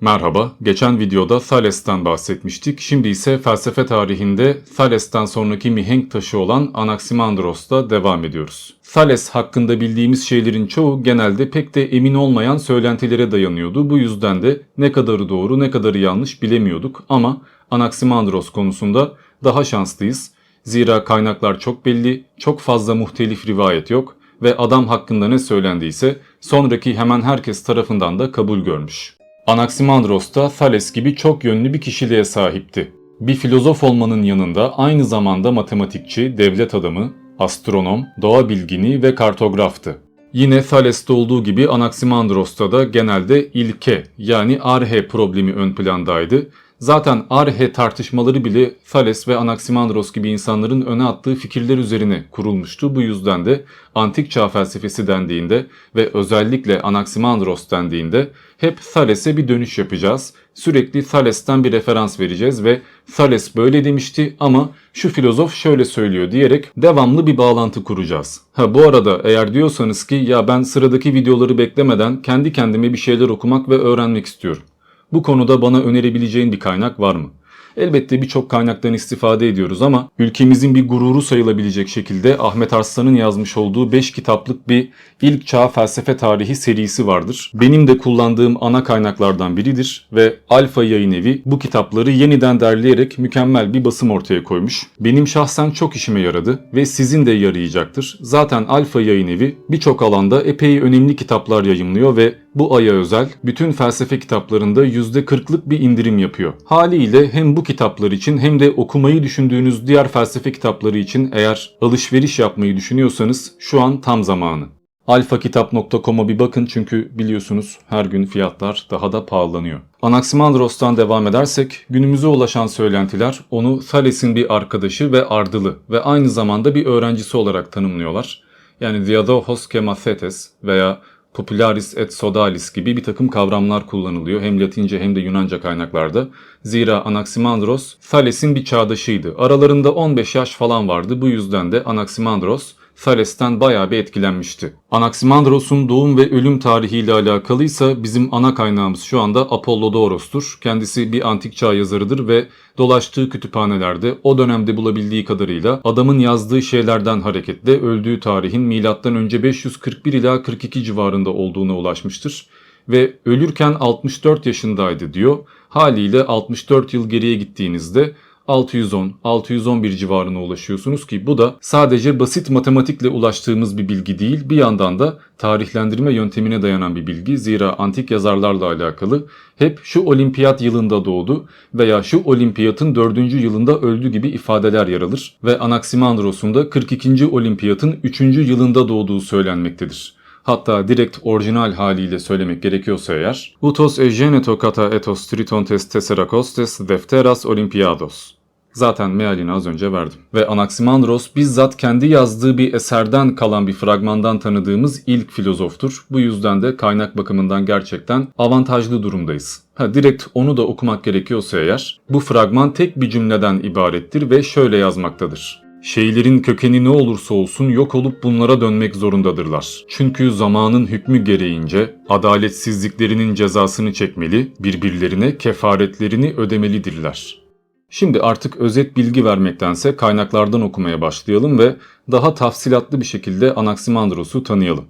Merhaba, geçen videoda Thales'ten bahsetmiştik. Şimdi ise felsefe tarihinde Thales'ten sonraki mihenk taşı olan Anaximandros'ta devam ediyoruz. Thales hakkında bildiğimiz şeylerin çoğu genelde pek de emin olmayan söylentilere dayanıyordu. Bu yüzden de ne kadarı doğru ne kadarı yanlış bilemiyorduk ama Anaximandros konusunda daha şanslıyız. Zira kaynaklar çok belli, çok fazla muhtelif rivayet yok ve adam hakkında ne söylendiyse sonraki hemen herkes tarafından da kabul görmüş. Anaximandros da Thales gibi çok yönlü bir kişiliğe sahipti. Bir filozof olmanın yanında aynı zamanda matematikçi, devlet adamı, astronom, doğa bilgini ve kartograftı. Yine Thales'te olduğu gibi Anaximandros'ta da genelde ilke yani arhe problemi ön plandaydı. Zaten arhe tartışmaları bile Thales ve Anaximandros gibi insanların öne attığı fikirler üzerine kurulmuştu. Bu yüzden de antik çağ felsefesi dendiğinde ve özellikle Anaximandros dendiğinde hep Thales'e bir dönüş yapacağız. Sürekli Thales'ten bir referans vereceğiz ve Thales böyle demişti ama şu filozof şöyle söylüyor diyerek devamlı bir bağlantı kuracağız. Ha bu arada eğer diyorsanız ki ya ben sıradaki videoları beklemeden kendi kendime bir şeyler okumak ve öğrenmek istiyorum. Bu konuda bana önerebileceğin bir kaynak var mı? Elbette birçok kaynaktan istifade ediyoruz ama ülkemizin bir gururu sayılabilecek şekilde Ahmet Arslan'ın yazmış olduğu 5 kitaplık bir ilk çağ felsefe tarihi serisi vardır. Benim de kullandığım ana kaynaklardan biridir ve Alfa Yayın Evi bu kitapları yeniden derleyerek mükemmel bir basım ortaya koymuş. Benim şahsen çok işime yaradı ve sizin de yarayacaktır. Zaten Alfa Yayın Evi birçok alanda epey önemli kitaplar yayımlıyor ve bu aya özel bütün felsefe kitaplarında %40'lık bir indirim yapıyor. Haliyle hem bu kitaplar için hem de okumayı düşündüğünüz diğer felsefe kitapları için eğer alışveriş yapmayı düşünüyorsanız şu an tam zamanı. alfakitap.com'a bir bakın çünkü biliyorsunuz her gün fiyatlar daha da pahalanıyor. Anaximandros'tan devam edersek günümüze ulaşan söylentiler onu Thales'in bir arkadaşı ve ardılı ve aynı zamanda bir öğrencisi olarak tanımlıyorlar. Yani Diadohos Kemathetes veya Popularis et Sodalis gibi bir takım kavramlar kullanılıyor hem Latince hem de Yunanca kaynaklarda. Zira Anaximandros Thales'in bir çağdaşıydı. Aralarında 15 yaş falan vardı. Bu yüzden de Anaximandros Thales'ten bayağı bir etkilenmişti. Anaximandros'un doğum ve ölüm tarihiyle alakalıysa bizim ana kaynağımız şu anda Apollodoros'tur. Kendisi bir antik çağ yazarıdır ve dolaştığı kütüphanelerde o dönemde bulabildiği kadarıyla adamın yazdığı şeylerden hareketle öldüğü tarihin M.Ö. 541 ila 42 civarında olduğuna ulaşmıştır. Ve ölürken 64 yaşındaydı diyor. Haliyle 64 yıl geriye gittiğinizde 610-611 civarına ulaşıyorsunuz ki bu da sadece basit matematikle ulaştığımız bir bilgi değil bir yandan da tarihlendirme yöntemine dayanan bir bilgi. Zira antik yazarlarla alakalı hep şu olimpiyat yılında doğdu veya şu olimpiyatın 4. yılında öldü gibi ifadeler yer alır ve Anaximandros'un da 42. olimpiyatın 3. yılında doğduğu söylenmektedir. Hatta direkt orijinal haliyle söylemek gerekiyorsa eğer Utos egeneto kata etos tritontes tesserakostes defteras olympiados. Zaten mealini az önce verdim. Ve Anaximandros bizzat kendi yazdığı bir eserden kalan bir fragmandan tanıdığımız ilk filozoftur. Bu yüzden de kaynak bakımından gerçekten avantajlı durumdayız. Ha, direkt onu da okumak gerekiyorsa eğer, bu fragman tek bir cümleden ibarettir ve şöyle yazmaktadır. Şeylerin kökeni ne olursa olsun yok olup bunlara dönmek zorundadırlar. Çünkü zamanın hükmü gereğince adaletsizliklerinin cezasını çekmeli, birbirlerine kefaretlerini ödemelidirler. Şimdi artık özet bilgi vermektense kaynaklardan okumaya başlayalım ve daha tafsilatlı bir şekilde Anaximandros'u tanıyalım.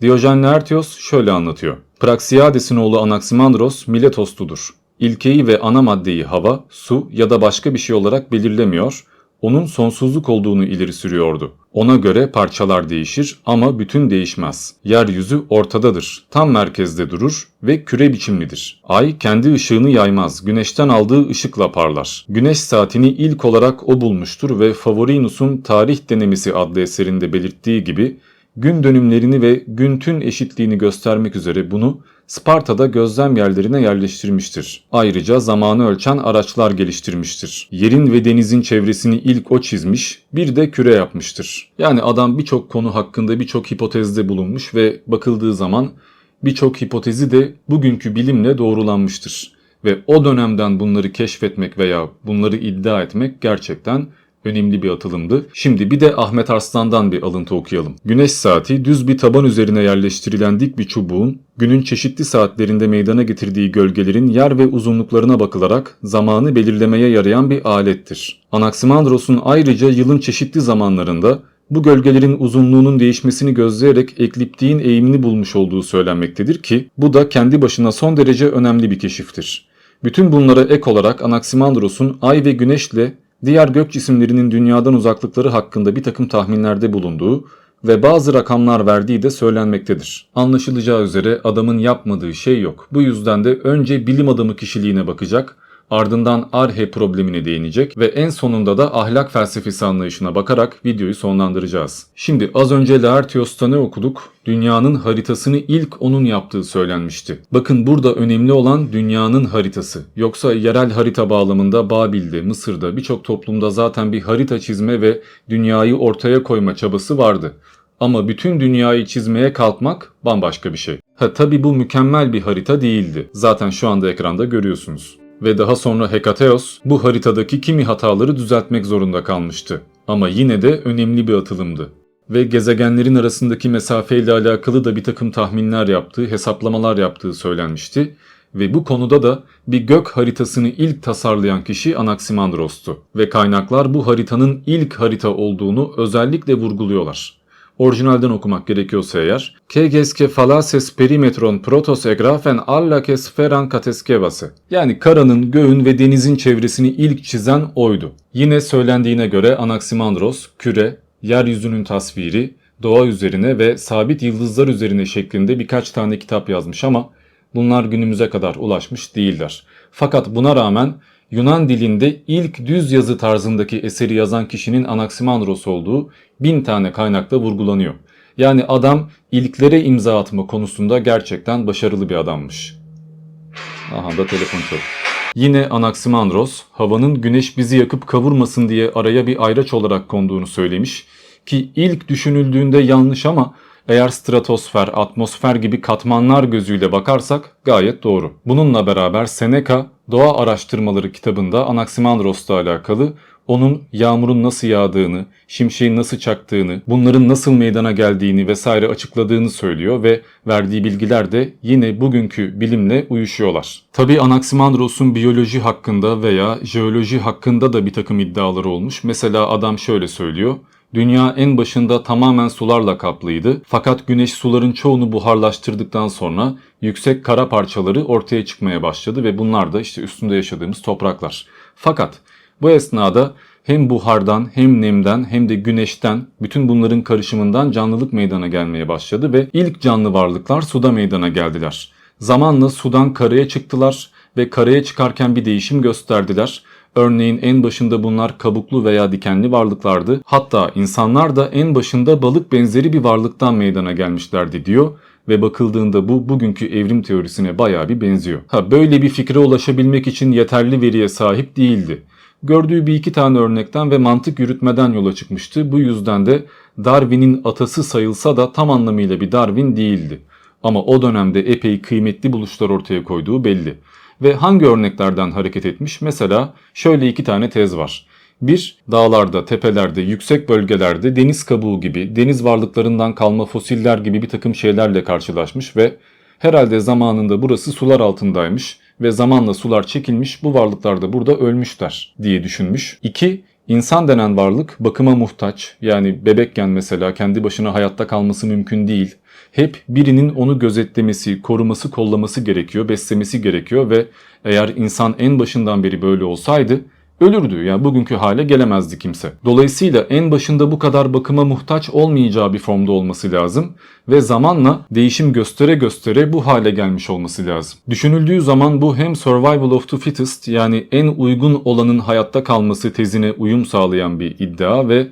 Diyojen Laertios şöyle anlatıyor. Praxiades'in oğlu Anaximandros Miletosludur. İlkeyi ve ana maddeyi hava, su ya da başka bir şey olarak belirlemiyor, onun sonsuzluk olduğunu ileri sürüyordu. Ona göre parçalar değişir ama bütün değişmez. Yeryüzü ortadadır, tam merkezde durur ve küre biçimlidir. Ay kendi ışığını yaymaz, güneşten aldığı ışıkla parlar. Güneş saatini ilk olarak o bulmuştur ve Favorinus'un Tarih Denemesi adlı eserinde belirttiği gibi gün dönümlerini ve gün tün eşitliğini göstermek üzere bunu Sparta'da gözlem yerlerine yerleştirmiştir. Ayrıca zamanı ölçen araçlar geliştirmiştir. Yerin ve denizin çevresini ilk o çizmiş, bir de küre yapmıştır. Yani adam birçok konu hakkında birçok hipotezde bulunmuş ve bakıldığı zaman birçok hipotezi de bugünkü bilimle doğrulanmıştır. Ve o dönemden bunları keşfetmek veya bunları iddia etmek gerçekten önemli bir atılımdı. Şimdi bir de Ahmet Arslan'dan bir alıntı okuyalım. Güneş saati düz bir taban üzerine yerleştirilen dik bir çubuğun günün çeşitli saatlerinde meydana getirdiği gölgelerin yer ve uzunluklarına bakılarak zamanı belirlemeye yarayan bir alettir. Anaximandros'un ayrıca yılın çeşitli zamanlarında bu gölgelerin uzunluğunun değişmesini gözleyerek ekliptiğin eğimini bulmuş olduğu söylenmektedir ki bu da kendi başına son derece önemli bir keşiftir. Bütün bunlara ek olarak Anaximandros'un ay ve güneşle diğer gök cisimlerinin dünyadan uzaklıkları hakkında bir takım tahminlerde bulunduğu ve bazı rakamlar verdiği de söylenmektedir. Anlaşılacağı üzere adamın yapmadığı şey yok. Bu yüzden de önce bilim adamı kişiliğine bakacak, ardından arhe problemine değinecek ve en sonunda da ahlak felsefesi anlayışına bakarak videoyu sonlandıracağız. Şimdi az önce Laertios'ta ne okuduk? Dünyanın haritasını ilk onun yaptığı söylenmişti. Bakın burada önemli olan dünyanın haritası. Yoksa yerel harita bağlamında Babil'de, Mısır'da birçok toplumda zaten bir harita çizme ve dünyayı ortaya koyma çabası vardı. Ama bütün dünyayı çizmeye kalkmak bambaşka bir şey. Ha tabi bu mükemmel bir harita değildi. Zaten şu anda ekranda görüyorsunuz. Ve daha sonra Hekateos bu haritadaki kimi hataları düzeltmek zorunda kalmıştı. Ama yine de önemli bir atılımdı. Ve gezegenlerin arasındaki mesafeyle alakalı da bir takım tahminler yaptığı, hesaplamalar yaptığı söylenmişti. Ve bu konuda da bir gök haritasını ilk tasarlayan kişi Anaximandros'tu. Ve kaynaklar bu haritanın ilk harita olduğunu özellikle vurguluyorlar. Orijinalden okumak gerekiyorsa eğer, Kegeske falases perimetron protos egrafen allakes feran kateskevası. Yani karanın, göğün ve denizin çevresini ilk çizen oydu. Yine söylendiğine göre Anaximandros, küre, yeryüzünün tasviri, doğa üzerine ve sabit yıldızlar üzerine şeklinde birkaç tane kitap yazmış ama bunlar günümüze kadar ulaşmış değiller. Fakat buna rağmen Yunan dilinde ilk düz yazı tarzındaki eseri yazan kişinin Anaximandros olduğu bin tane kaynakta vurgulanıyor. Yani adam ilklere imza atma konusunda gerçekten başarılı bir adammış. Aha da telefon çalıyor. Yine Anaximandros havanın güneş bizi yakıp kavurmasın diye araya bir ayraç olarak konduğunu söylemiş ki ilk düşünüldüğünde yanlış ama eğer stratosfer, atmosfer gibi katmanlar gözüyle bakarsak gayet doğru. Bununla beraber Seneca Doğa Araştırmaları kitabında Anaximandros'la alakalı onun yağmurun nasıl yağdığını, şimşeğin nasıl çaktığını, bunların nasıl meydana geldiğini vesaire açıkladığını söylüyor ve verdiği bilgiler de yine bugünkü bilimle uyuşuyorlar. Tabi Anaximandros'un biyoloji hakkında veya jeoloji hakkında da bir takım iddiaları olmuş. Mesela adam şöyle söylüyor. Dünya en başında tamamen sularla kaplıydı fakat güneş suların çoğunu buharlaştırdıktan sonra yüksek kara parçaları ortaya çıkmaya başladı ve bunlar da işte üstünde yaşadığımız topraklar. Fakat bu esnada hem buhardan hem nemden hem de güneşten bütün bunların karışımından canlılık meydana gelmeye başladı ve ilk canlı varlıklar suda meydana geldiler. Zamanla sudan karaya çıktılar ve karaya çıkarken bir değişim gösterdiler. Örneğin en başında bunlar kabuklu veya dikenli varlıklardı. Hatta insanlar da en başında balık benzeri bir varlıktan meydana gelmişlerdi diyor ve bakıldığında bu bugünkü evrim teorisine bayağı bir benziyor. Ha böyle bir fikre ulaşabilmek için yeterli veriye sahip değildi. Gördüğü bir iki tane örnekten ve mantık yürütmeden yola çıkmıştı. Bu yüzden de Darwin'in atası sayılsa da tam anlamıyla bir Darwin değildi. Ama o dönemde epey kıymetli buluşlar ortaya koyduğu belli. Ve hangi örneklerden hareket etmiş? Mesela şöyle iki tane tez var. Bir, dağlarda, tepelerde, yüksek bölgelerde deniz kabuğu gibi, deniz varlıklarından kalma fosiller gibi bir takım şeylerle karşılaşmış ve herhalde zamanında burası sular altındaymış ve zamanla sular çekilmiş bu varlıklar da burada ölmüşler diye düşünmüş. İki, insan denen varlık bakıma muhtaç yani bebekken mesela kendi başına hayatta kalması mümkün değil. Hep birinin onu gözetlemesi, koruması, kollaması gerekiyor, beslemesi gerekiyor ve eğer insan en başından beri böyle olsaydı ölürdü. Yani bugünkü hale gelemezdi kimse. Dolayısıyla en başında bu kadar bakıma muhtaç olmayacağı bir formda olması lazım ve zamanla değişim göstere göstere bu hale gelmiş olması lazım. Düşünüldüğü zaman bu hem survival of the fittest yani en uygun olanın hayatta kalması tezine uyum sağlayan bir iddia ve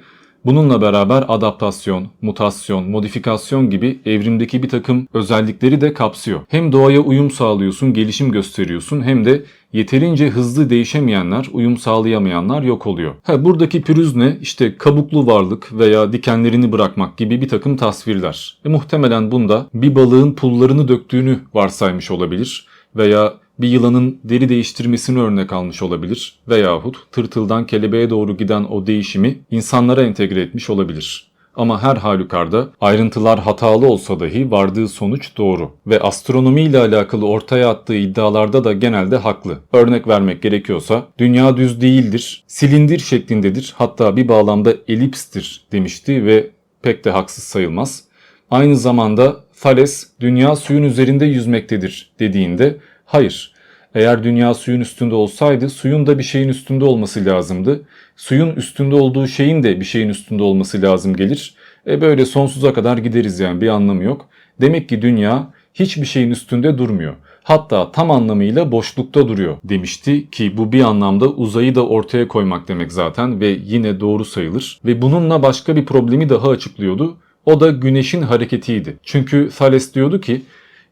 Bununla beraber adaptasyon, mutasyon, modifikasyon gibi evrimdeki bir takım özellikleri de kapsıyor. Hem doğaya uyum sağlıyorsun, gelişim gösteriyorsun hem de yeterince hızlı değişemeyenler, uyum sağlayamayanlar yok oluyor. Ha, buradaki pürüz ne? İşte kabuklu varlık veya dikenlerini bırakmak gibi bir takım tasvirler. E, muhtemelen bunda bir balığın pullarını döktüğünü varsaymış olabilir veya bir yılanın deri değiştirmesini örnek almış olabilir veyahut tırtıldan kelebeğe doğru giden o değişimi insanlara entegre etmiş olabilir. Ama her halükarda ayrıntılar hatalı olsa dahi vardığı sonuç doğru ve astronomi ile alakalı ortaya attığı iddialarda da genelde haklı. Örnek vermek gerekiyorsa dünya düz değildir, silindir şeklindedir hatta bir bağlamda elipstir demişti ve pek de haksız sayılmaz. Aynı zamanda Thales dünya suyun üzerinde yüzmektedir dediğinde hayır eğer dünya suyun üstünde olsaydı suyun da bir şeyin üstünde olması lazımdı. Suyun üstünde olduğu şeyin de bir şeyin üstünde olması lazım gelir. E böyle sonsuza kadar gideriz yani bir anlamı yok. Demek ki dünya hiçbir şeyin üstünde durmuyor. Hatta tam anlamıyla boşlukta duruyor demişti ki bu bir anlamda uzayı da ortaya koymak demek zaten ve yine doğru sayılır. Ve bununla başka bir problemi daha açıklıyordu. O da güneşin hareketiydi. Çünkü Thales diyordu ki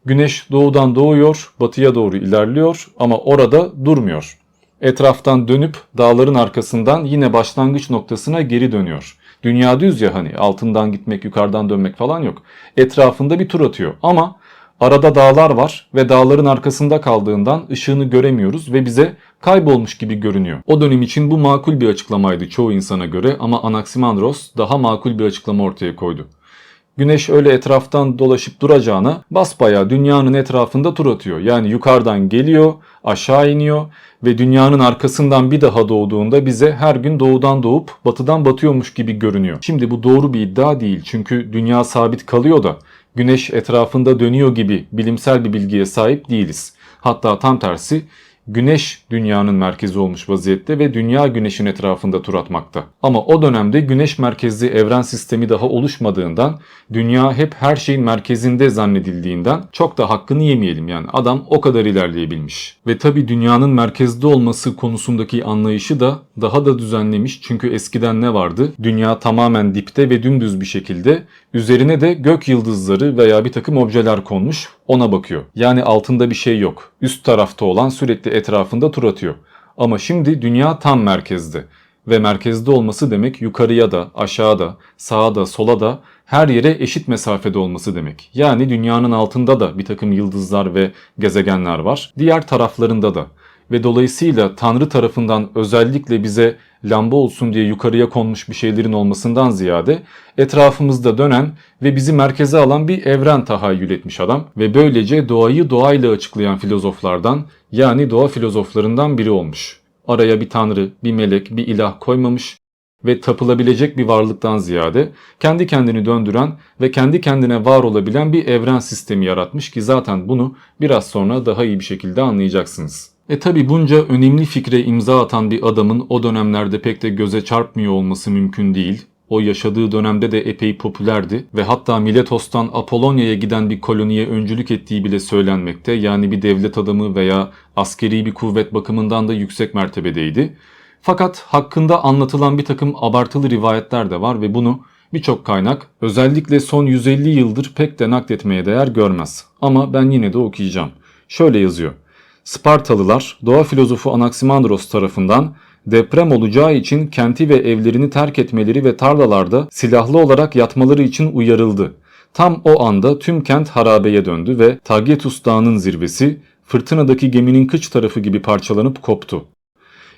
güneş doğudan doğuyor, batıya doğru ilerliyor ama orada durmuyor. Etraftan dönüp dağların arkasından yine başlangıç noktasına geri dönüyor. Dünya düz ya hani altından gitmek, yukarıdan dönmek falan yok. Etrafında bir tur atıyor ama arada dağlar var ve dağların arkasında kaldığından ışığını göremiyoruz ve bize kaybolmuş gibi görünüyor. O dönem için bu makul bir açıklamaydı çoğu insana göre ama Anaximandros daha makul bir açıklama ortaya koydu. Güneş öyle etraftan dolaşıp duracağına basbayağı dünyanın etrafında tur atıyor. Yani yukarıdan geliyor, aşağı iniyor ve dünyanın arkasından bir daha doğduğunda bize her gün doğudan doğup batıdan batıyormuş gibi görünüyor. Şimdi bu doğru bir iddia değil çünkü dünya sabit kalıyor da güneş etrafında dönüyor gibi bilimsel bir bilgiye sahip değiliz. Hatta tam tersi Güneş dünyanın merkezi olmuş vaziyette ve dünya güneşin etrafında tur atmakta. Ama o dönemde güneş merkezli evren sistemi daha oluşmadığından dünya hep her şeyin merkezinde zannedildiğinden çok da hakkını yemeyelim yani adam o kadar ilerleyebilmiş. Ve tabi dünyanın merkezde olması konusundaki anlayışı da daha da düzenlemiş çünkü eskiden ne vardı? Dünya tamamen dipte ve dümdüz bir şekilde üzerine de gök yıldızları veya bir takım objeler konmuş ona bakıyor. Yani altında bir şey yok. Üst tarafta olan sürekli etrafında tur atıyor. Ama şimdi dünya tam merkezde. Ve merkezde olması demek yukarıya da, aşağıda, sağa da, sola da her yere eşit mesafede olması demek. Yani dünyanın altında da bir takım yıldızlar ve gezegenler var. Diğer taraflarında da. Ve dolayısıyla Tanrı tarafından özellikle bize lamba olsun diye yukarıya konmuş bir şeylerin olmasından ziyade etrafımızda dönen ve bizi merkeze alan bir evren tahayyül etmiş adam ve böylece doğayı doğayla açıklayan filozoflardan yani doğa filozoflarından biri olmuş. Araya bir tanrı, bir melek, bir ilah koymamış ve tapılabilecek bir varlıktan ziyade kendi kendini döndüren ve kendi kendine var olabilen bir evren sistemi yaratmış ki zaten bunu biraz sonra daha iyi bir şekilde anlayacaksınız. E tabi bunca önemli fikre imza atan bir adamın o dönemlerde pek de göze çarpmıyor olması mümkün değil. O yaşadığı dönemde de epey popülerdi ve hatta Miletos'tan Apolonya'ya giden bir koloniye öncülük ettiği bile söylenmekte. Yani bir devlet adamı veya askeri bir kuvvet bakımından da yüksek mertebedeydi. Fakat hakkında anlatılan bir takım abartılı rivayetler de var ve bunu birçok kaynak özellikle son 150 yıldır pek de nakletmeye değer görmez. Ama ben yine de okuyacağım. Şöyle yazıyor. Spartalılar doğa filozofu Anaximandros tarafından deprem olacağı için kenti ve evlerini terk etmeleri ve tarlalarda silahlı olarak yatmaları için uyarıldı. Tam o anda tüm kent harabeye döndü ve Tagetus Dağı'nın zirvesi fırtınadaki geminin kıç tarafı gibi parçalanıp koptu.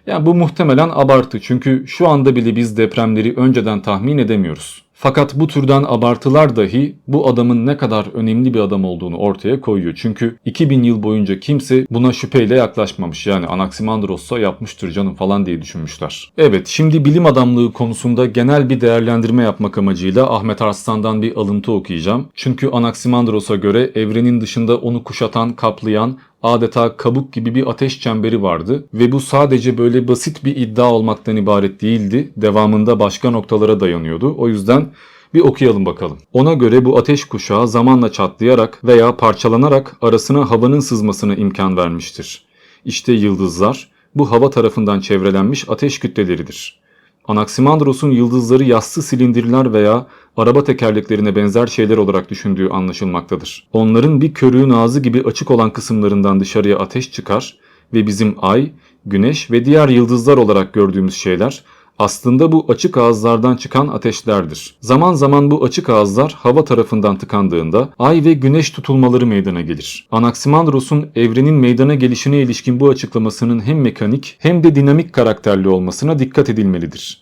Yani bu muhtemelen abartı çünkü şu anda bile biz depremleri önceden tahmin edemiyoruz. Fakat bu türden abartılar dahi bu adamın ne kadar önemli bir adam olduğunu ortaya koyuyor. Çünkü 2000 yıl boyunca kimse buna şüpheyle yaklaşmamış. Yani Anaximandros'a yapmıştır canım falan diye düşünmüşler. Evet şimdi bilim adamlığı konusunda genel bir değerlendirme yapmak amacıyla Ahmet Arslan'dan bir alıntı okuyacağım. Çünkü Anaximandros'a göre evrenin dışında onu kuşatan, kaplayan adeta kabuk gibi bir ateş çemberi vardı ve bu sadece böyle basit bir iddia olmaktan ibaret değildi. Devamında başka noktalara dayanıyordu. O yüzden bir okuyalım bakalım. Ona göre bu ateş kuşağı zamanla çatlayarak veya parçalanarak arasına havanın sızmasına imkan vermiştir. İşte yıldızlar bu hava tarafından çevrelenmiş ateş kütleleridir. Anaximandros'un yıldızları yassı silindirler veya araba tekerleklerine benzer şeyler olarak düşündüğü anlaşılmaktadır. Onların bir körüğün ağzı gibi açık olan kısımlarından dışarıya ateş çıkar ve bizim ay, güneş ve diğer yıldızlar olarak gördüğümüz şeyler aslında bu açık ağızlardan çıkan ateşlerdir. Zaman zaman bu açık ağızlar hava tarafından tıkandığında ay ve güneş tutulmaları meydana gelir. Anaximandros'un evrenin meydana gelişine ilişkin bu açıklamasının hem mekanik hem de dinamik karakterli olmasına dikkat edilmelidir.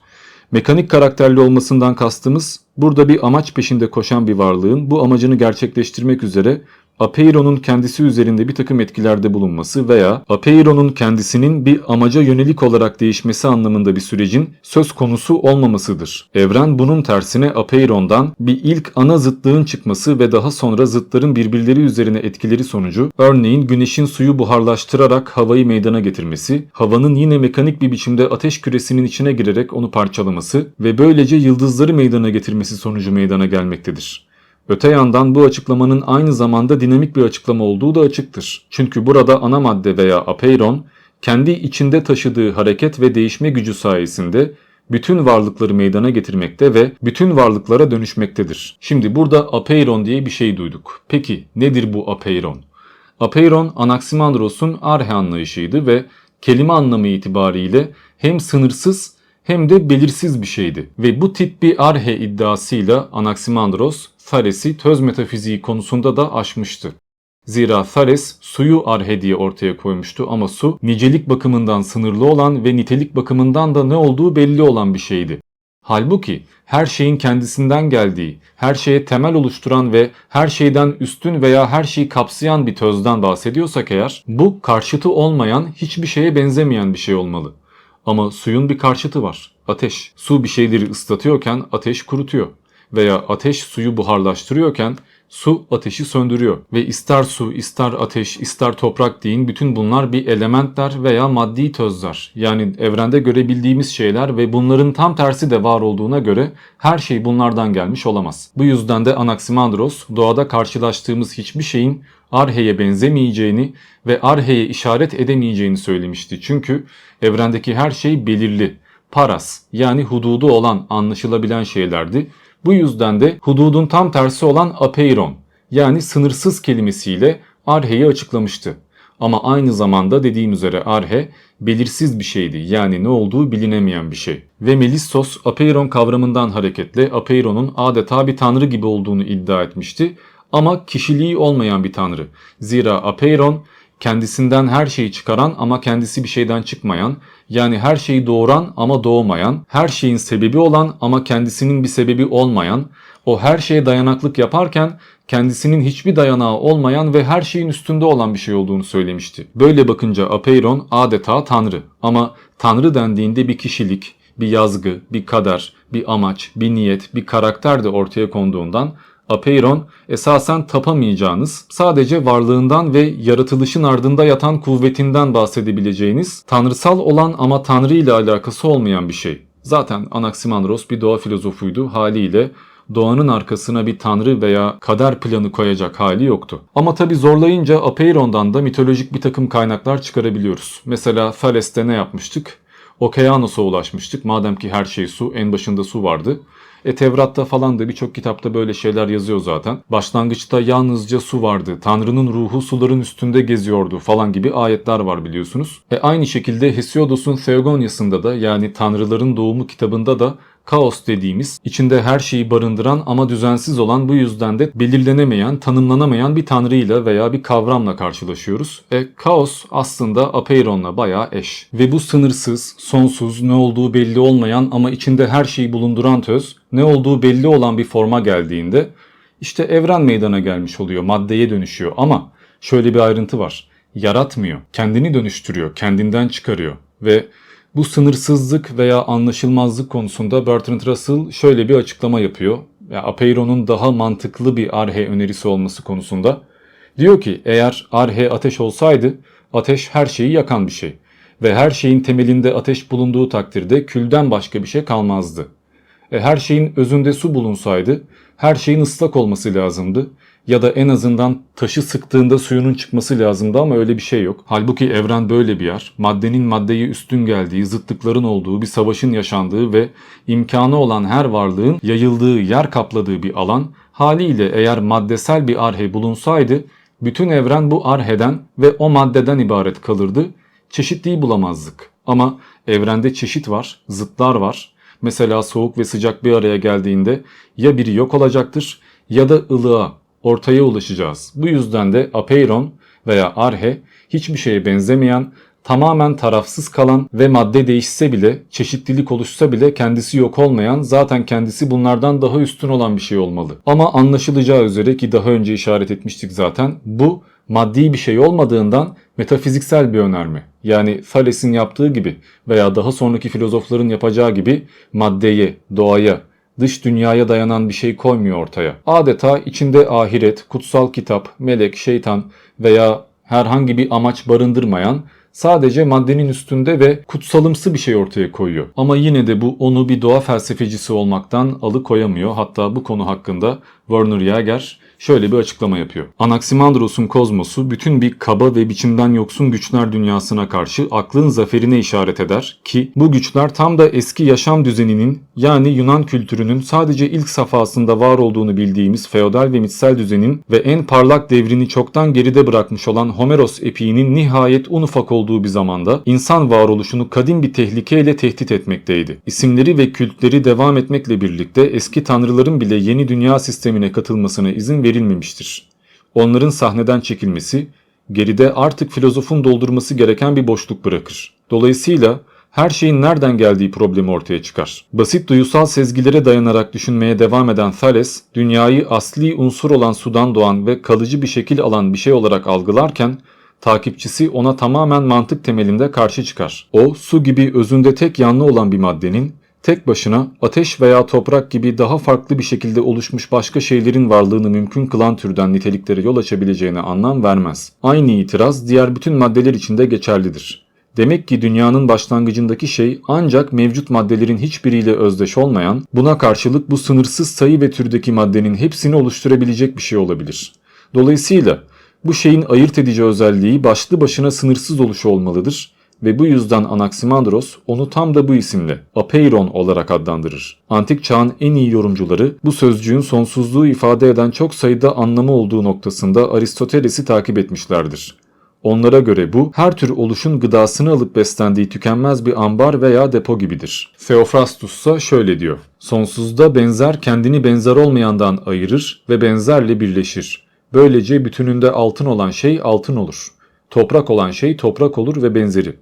Mekanik karakterli olmasından kastımız burada bir amaç peşinde koşan bir varlığın bu amacını gerçekleştirmek üzere Apeiron'un kendisi üzerinde bir takım etkilerde bulunması veya Apeiron'un kendisinin bir amaca yönelik olarak değişmesi anlamında bir sürecin söz konusu olmamasıdır. Evren bunun tersine Apeiron'dan bir ilk ana zıtlığın çıkması ve daha sonra zıtların birbirleri üzerine etkileri sonucu örneğin güneşin suyu buharlaştırarak havayı meydana getirmesi, havanın yine mekanik bir biçimde ateş küresinin içine girerek onu parçalaması ve böylece yıldızları meydana getirmesi sonucu meydana gelmektedir. Öte yandan bu açıklamanın aynı zamanda dinamik bir açıklama olduğu da açıktır. Çünkü burada ana madde veya apeiron kendi içinde taşıdığı hareket ve değişme gücü sayesinde bütün varlıkları meydana getirmekte ve bütün varlıklara dönüşmektedir. Şimdi burada apeiron diye bir şey duyduk. Peki nedir bu apeiron? Apeiron Anaximandros'un arhe anlayışıydı ve kelime anlamı itibariyle hem sınırsız hem de belirsiz bir şeydi. Ve bu tip bir arhe iddiasıyla Anaximandros Thales'i töz metafiziği konusunda da aşmıştı. Zira Thales suyu arhe diye ortaya koymuştu ama su nicelik bakımından sınırlı olan ve nitelik bakımından da ne olduğu belli olan bir şeydi. Halbuki her şeyin kendisinden geldiği, her şeye temel oluşturan ve her şeyden üstün veya her şeyi kapsayan bir tözden bahsediyorsak eğer, bu karşıtı olmayan, hiçbir şeye benzemeyen bir şey olmalı. Ama suyun bir karşıtı var. Ateş. Su bir şeyleri ıslatıyorken ateş kurutuyor. Veya ateş suyu buharlaştırıyorken su ateşi söndürüyor. Ve ister su, ister ateş, ister toprak deyin bütün bunlar bir elementler veya maddi tözler. Yani evrende görebildiğimiz şeyler ve bunların tam tersi de var olduğuna göre her şey bunlardan gelmiş olamaz. Bu yüzden de Anaximandros doğada karşılaştığımız hiçbir şeyin Arhe'ye benzemeyeceğini ve Arhe'ye işaret edemeyeceğini söylemişti. Çünkü evrendeki her şey belirli, paras yani hududu olan anlaşılabilen şeylerdi. Bu yüzden de hududun tam tersi olan apeiron yani sınırsız kelimesiyle Arhe'yi açıklamıştı. Ama aynı zamanda dediğim üzere arhe belirsiz bir şeydi yani ne olduğu bilinemeyen bir şey. Ve Melissos apeiron kavramından hareketle apeironun adeta bir tanrı gibi olduğunu iddia etmişti ama kişiliği olmayan bir tanrı. Zira apeiron kendisinden her şeyi çıkaran ama kendisi bir şeyden çıkmayan, yani her şeyi doğuran ama doğmayan, her şeyin sebebi olan ama kendisinin bir sebebi olmayan, o her şeye dayanaklık yaparken kendisinin hiçbir dayanağı olmayan ve her şeyin üstünde olan bir şey olduğunu söylemişti. Böyle bakınca Apeiron adeta tanrı ama tanrı dendiğinde bir kişilik, bir yazgı, bir kader, bir amaç, bir niyet, bir karakter de ortaya konduğundan Apeiron esasen tapamayacağınız, sadece varlığından ve yaratılışın ardında yatan kuvvetinden bahsedebileceğiniz, tanrısal olan ama tanrı ile alakası olmayan bir şey. Zaten Anaximandros bir doğa filozofuydu haliyle doğanın arkasına bir tanrı veya kader planı koyacak hali yoktu. Ama tabi zorlayınca Apeiron'dan da mitolojik bir takım kaynaklar çıkarabiliyoruz. Mesela Thales'te ne yapmıştık? Okeanos'a ulaşmıştık. Madem ki her şey su, en başında su vardı. E Tevrat'ta falan da birçok kitapta böyle şeyler yazıyor zaten. Başlangıçta yalnızca su vardı. Tanrı'nın ruhu suların üstünde geziyordu falan gibi ayetler var biliyorsunuz. E aynı şekilde Hesiodos'un Theogonias'ında da yani Tanrıların Doğumu kitabında da kaos dediğimiz, içinde her şeyi barındıran ama düzensiz olan bu yüzden de belirlenemeyen, tanımlanamayan bir tanrıyla veya bir kavramla karşılaşıyoruz. E kaos aslında Apeiron'la bayağı eş. Ve bu sınırsız, sonsuz, ne olduğu belli olmayan ama içinde her şeyi bulunduran töz, ne olduğu belli olan bir forma geldiğinde işte evren meydana gelmiş oluyor, maddeye dönüşüyor ama şöyle bir ayrıntı var. Yaratmıyor, kendini dönüştürüyor, kendinden çıkarıyor ve bu sınırsızlık veya anlaşılmazlık konusunda Bertrand Russell şöyle bir açıklama yapıyor. Ya Apeiron'un daha mantıklı bir arhe önerisi olması konusunda. Diyor ki eğer arhe ateş olsaydı ateş her şeyi yakan bir şey. Ve her şeyin temelinde ateş bulunduğu takdirde külden başka bir şey kalmazdı. E, her şeyin özünde su bulunsaydı her şeyin ıslak olması lazımdı ya da en azından taşı sıktığında suyunun çıkması lazımdı ama öyle bir şey yok. Halbuki evren böyle bir yer. Maddenin maddeye üstün geldiği, zıtlıkların olduğu, bir savaşın yaşandığı ve imkanı olan her varlığın yayıldığı, yer kapladığı bir alan. Haliyle eğer maddesel bir arhe bulunsaydı bütün evren bu arheden ve o maddeden ibaret kalırdı. Çeşitliği bulamazdık. Ama evrende çeşit var, zıtlar var. Mesela soğuk ve sıcak bir araya geldiğinde ya biri yok olacaktır ya da ılığa, ortaya ulaşacağız. Bu yüzden de apeiron veya arhe hiçbir şeye benzemeyen, tamamen tarafsız kalan ve madde değişse bile, çeşitlilik oluşsa bile kendisi yok olmayan, zaten kendisi bunlardan daha üstün olan bir şey olmalı. Ama anlaşılacağı üzere ki daha önce işaret etmiştik zaten, bu maddi bir şey olmadığından metafiziksel bir önerme. Yani Thales'in yaptığı gibi veya daha sonraki filozofların yapacağı gibi maddeye, doğaya, dış dünyaya dayanan bir şey koymuyor ortaya. Adeta içinde ahiret, kutsal kitap, melek, şeytan veya herhangi bir amaç barındırmayan sadece maddenin üstünde ve kutsalımsı bir şey ortaya koyuyor. Ama yine de bu onu bir doğa felsefecisi olmaktan alıkoyamıyor. Hatta bu konu hakkında Werner Jaeger şöyle bir açıklama yapıyor. Anaximandros'un kozmosu bütün bir kaba ve biçimden yoksun güçler dünyasına karşı aklın zaferine işaret eder ki bu güçler tam da eski yaşam düzeninin yani Yunan kültürünün sadece ilk safhasında var olduğunu bildiğimiz feodal ve mitsel düzenin ve en parlak devrini çoktan geride bırakmış olan Homeros epiğinin nihayet un ufak olduğu bir zamanda insan varoluşunu kadim bir tehlikeyle tehdit etmekteydi. İsimleri ve kültleri devam etmekle birlikte eski tanrıların bile yeni dünya sistemine katılmasına izin verilmemiştir. Onların sahneden çekilmesi geride artık filozofun doldurması gereken bir boşluk bırakır. Dolayısıyla her şeyin nereden geldiği problemi ortaya çıkar. Basit duyusal sezgilere dayanarak düşünmeye devam eden Thales, dünyayı asli unsur olan sudan doğan ve kalıcı bir şekil alan bir şey olarak algılarken, takipçisi ona tamamen mantık temelinde karşı çıkar. O, su gibi özünde tek yanlı olan bir maddenin, tek başına ateş veya toprak gibi daha farklı bir şekilde oluşmuş başka şeylerin varlığını mümkün kılan türden niteliklere yol açabileceğine anlam vermez. Aynı itiraz diğer bütün maddeler için de geçerlidir. Demek ki dünyanın başlangıcındaki şey ancak mevcut maddelerin hiçbiriyle özdeş olmayan, buna karşılık bu sınırsız sayı ve türdeki maddenin hepsini oluşturabilecek bir şey olabilir. Dolayısıyla bu şeyin ayırt edici özelliği başlı başına sınırsız oluşu olmalıdır ve bu yüzden Anaximandros onu tam da bu isimle apeiron olarak adlandırır. Antik çağın en iyi yorumcuları bu sözcüğün sonsuzluğu ifade eden çok sayıda anlamı olduğu noktasında Aristoteles'i takip etmişlerdir. Onlara göre bu her tür oluşun gıdasını alıp beslendiği tükenmez bir ambar veya depo gibidir. Theophrastus ise şöyle diyor. Sonsuzda benzer kendini benzer olmayandan ayırır ve benzerle birleşir. Böylece bütününde altın olan şey altın olur. Toprak olan şey toprak olur ve benzeri.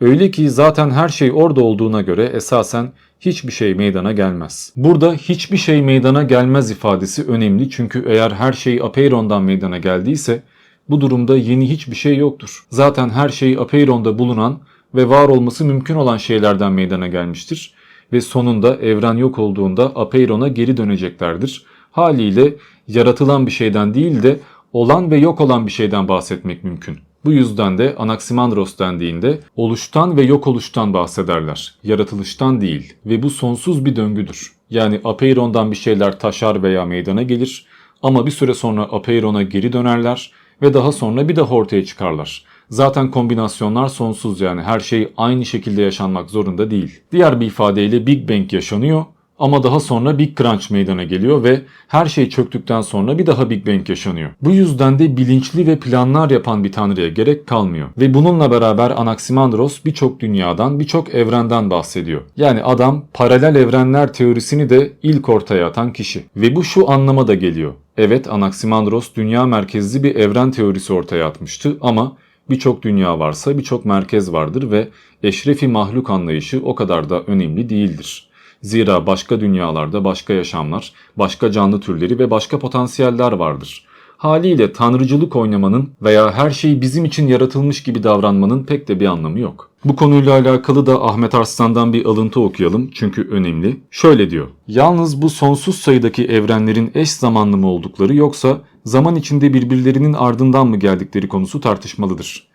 Öyle ki zaten her şey orada olduğuna göre esasen hiçbir şey meydana gelmez. Burada hiçbir şey meydana gelmez ifadesi önemli çünkü eğer her şey apeirondan meydana geldiyse bu durumda yeni hiçbir şey yoktur. Zaten her şey apeironda bulunan ve var olması mümkün olan şeylerden meydana gelmiştir ve sonunda evren yok olduğunda apeirona geri döneceklerdir. Haliyle yaratılan bir şeyden değil de olan ve yok olan bir şeyden bahsetmek mümkün. Bu yüzden de Anaximandros dendiğinde oluştan ve yok oluştan bahsederler. Yaratılıştan değil ve bu sonsuz bir döngüdür. Yani apeirondan bir şeyler taşar veya meydana gelir ama bir süre sonra apeirona geri dönerler ve daha sonra bir daha ortaya çıkarlar. Zaten kombinasyonlar sonsuz yani her şey aynı şekilde yaşanmak zorunda değil. Diğer bir ifadeyle Big Bang yaşanıyor ama daha sonra Big Crunch meydana geliyor ve her şey çöktükten sonra bir daha Big Bang yaşanıyor. Bu yüzden de bilinçli ve planlar yapan bir tanrıya gerek kalmıyor. Ve bununla beraber Anaximandros birçok dünyadan, birçok evrenden bahsediyor. Yani adam paralel evrenler teorisini de ilk ortaya atan kişi. Ve bu şu anlama da geliyor. Evet Anaximandros dünya merkezli bir evren teorisi ortaya atmıştı ama birçok dünya varsa birçok merkez vardır ve eşrefi mahluk anlayışı o kadar da önemli değildir. Zira başka dünyalarda başka yaşamlar, başka canlı türleri ve başka potansiyeller vardır. Haliyle tanrıcılık oynamanın veya her şey bizim için yaratılmış gibi davranmanın pek de bir anlamı yok. Bu konuyla alakalı da Ahmet Arslan'dan bir alıntı okuyalım çünkü önemli. Şöyle diyor. Yalnız bu sonsuz sayıdaki evrenlerin eş zamanlı mı oldukları yoksa zaman içinde birbirlerinin ardından mı geldikleri konusu tartışmalıdır.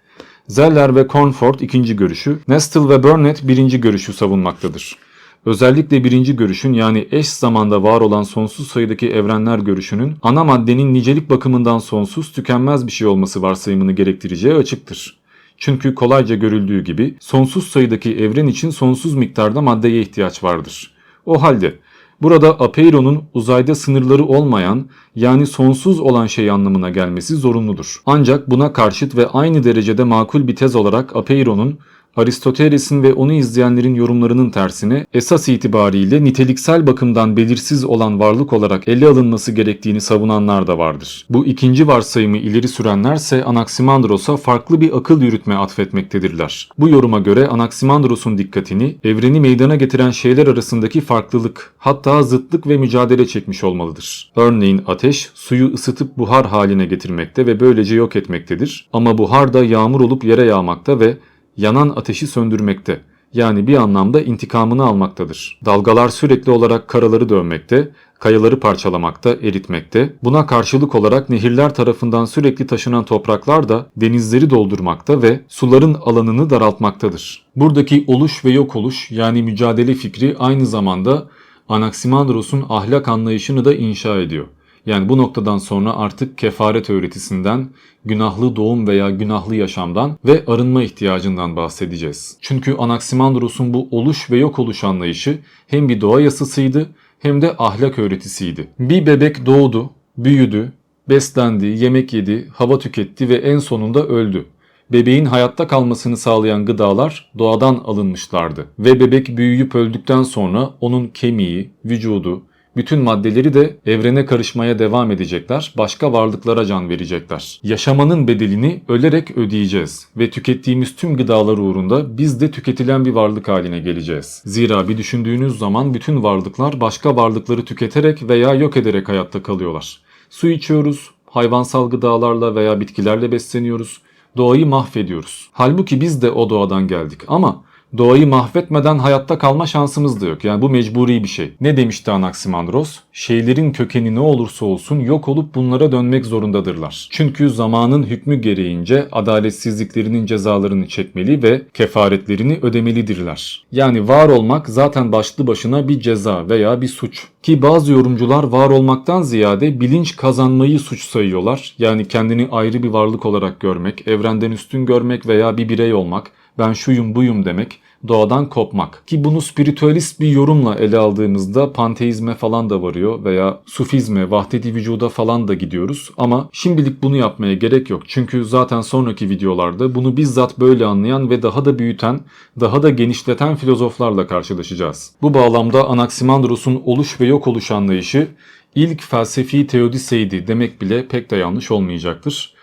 Zeller ve Cornford ikinci görüşü, Nestle ve Burnett birinci görüşü savunmaktadır. Özellikle birinci görüşün yani eş zamanda var olan sonsuz sayıdaki evrenler görüşünün ana maddenin nicelik bakımından sonsuz tükenmez bir şey olması varsayımını gerektireceği açıktır. Çünkü kolayca görüldüğü gibi sonsuz sayıdaki evren için sonsuz miktarda maddeye ihtiyaç vardır. O halde burada apeironun uzayda sınırları olmayan yani sonsuz olan şey anlamına gelmesi zorunludur. Ancak buna karşıt ve aynı derecede makul bir tez olarak apeironun Aristoteles'in ve onu izleyenlerin yorumlarının tersine esas itibariyle niteliksel bakımdan belirsiz olan varlık olarak ele alınması gerektiğini savunanlar da vardır. Bu ikinci varsayımı ileri sürenlerse Anaximandros'a farklı bir akıl yürütme atfetmektedirler. Bu yoruma göre Anaximandros'un dikkatini evreni meydana getiren şeyler arasındaki farklılık, hatta zıtlık ve mücadele çekmiş olmalıdır. Örneğin ateş suyu ısıtıp buhar haline getirmekte ve böylece yok etmektedir. Ama buhar da yağmur olup yere yağmakta ve yanan ateşi söndürmekte. Yani bir anlamda intikamını almaktadır. Dalgalar sürekli olarak karaları dövmekte, kayaları parçalamakta, eritmekte. Buna karşılık olarak nehirler tarafından sürekli taşınan topraklar da denizleri doldurmakta ve suların alanını daraltmaktadır. Buradaki oluş ve yok oluş yani mücadele fikri aynı zamanda Anaximandros'un ahlak anlayışını da inşa ediyor. Yani bu noktadan sonra artık kefaret öğretisinden, günahlı doğum veya günahlı yaşamdan ve arınma ihtiyacından bahsedeceğiz. Çünkü Anaximandros'un bu oluş ve yok oluş anlayışı hem bir doğa yasasıydı hem de ahlak öğretisiydi. Bir bebek doğdu, büyüdü, beslendi, yemek yedi, hava tüketti ve en sonunda öldü. Bebeğin hayatta kalmasını sağlayan gıdalar doğadan alınmışlardı ve bebek büyüyüp öldükten sonra onun kemiği, vücudu, bütün maddeleri de evrene karışmaya devam edecekler, başka varlıklara can verecekler. Yaşamanın bedelini ölerek ödeyeceğiz ve tükettiğimiz tüm gıdalar uğrunda biz de tüketilen bir varlık haline geleceğiz. Zira bir düşündüğünüz zaman bütün varlıklar başka varlıkları tüketerek veya yok ederek hayatta kalıyorlar. Su içiyoruz, hayvansal gıdalarla veya bitkilerle besleniyoruz, doğayı mahvediyoruz. Halbuki biz de o doğadan geldik ama doğayı mahvetmeden hayatta kalma şansımız da yok. Yani bu mecburi bir şey. Ne demişti Anaximandros? Şeylerin kökeni ne olursa olsun yok olup bunlara dönmek zorundadırlar. Çünkü zamanın hükmü gereğince adaletsizliklerinin cezalarını çekmeli ve kefaretlerini ödemelidirler. Yani var olmak zaten başlı başına bir ceza veya bir suç. Ki bazı yorumcular var olmaktan ziyade bilinç kazanmayı suç sayıyorlar. Yani kendini ayrı bir varlık olarak görmek, evrenden üstün görmek veya bir birey olmak, ben şuyum buyum demek, doğadan kopmak. Ki bunu spiritüalist bir yorumla ele aldığımızda panteizme falan da varıyor veya sufizme, vahdeti vücuda falan da gidiyoruz. Ama şimdilik bunu yapmaya gerek yok. Çünkü zaten sonraki videolarda bunu bizzat böyle anlayan ve daha da büyüten, daha da genişleten filozoflarla karşılaşacağız. Bu bağlamda Anaximandros'un oluş ve yok oluş anlayışı ilk felsefi teodiseydi demek bile pek de yanlış olmayacaktır.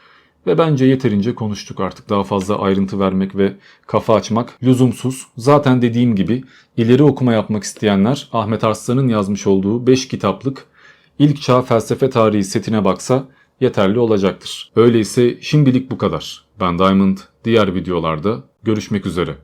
Ve bence yeterince konuştuk artık daha fazla ayrıntı vermek ve kafa açmak lüzumsuz. Zaten dediğim gibi ileri okuma yapmak isteyenler Ahmet Arslan'ın yazmış olduğu 5 kitaplık ilk çağ felsefe tarihi setine baksa yeterli olacaktır. Öyleyse şimdilik bu kadar. Ben Diamond diğer videolarda görüşmek üzere.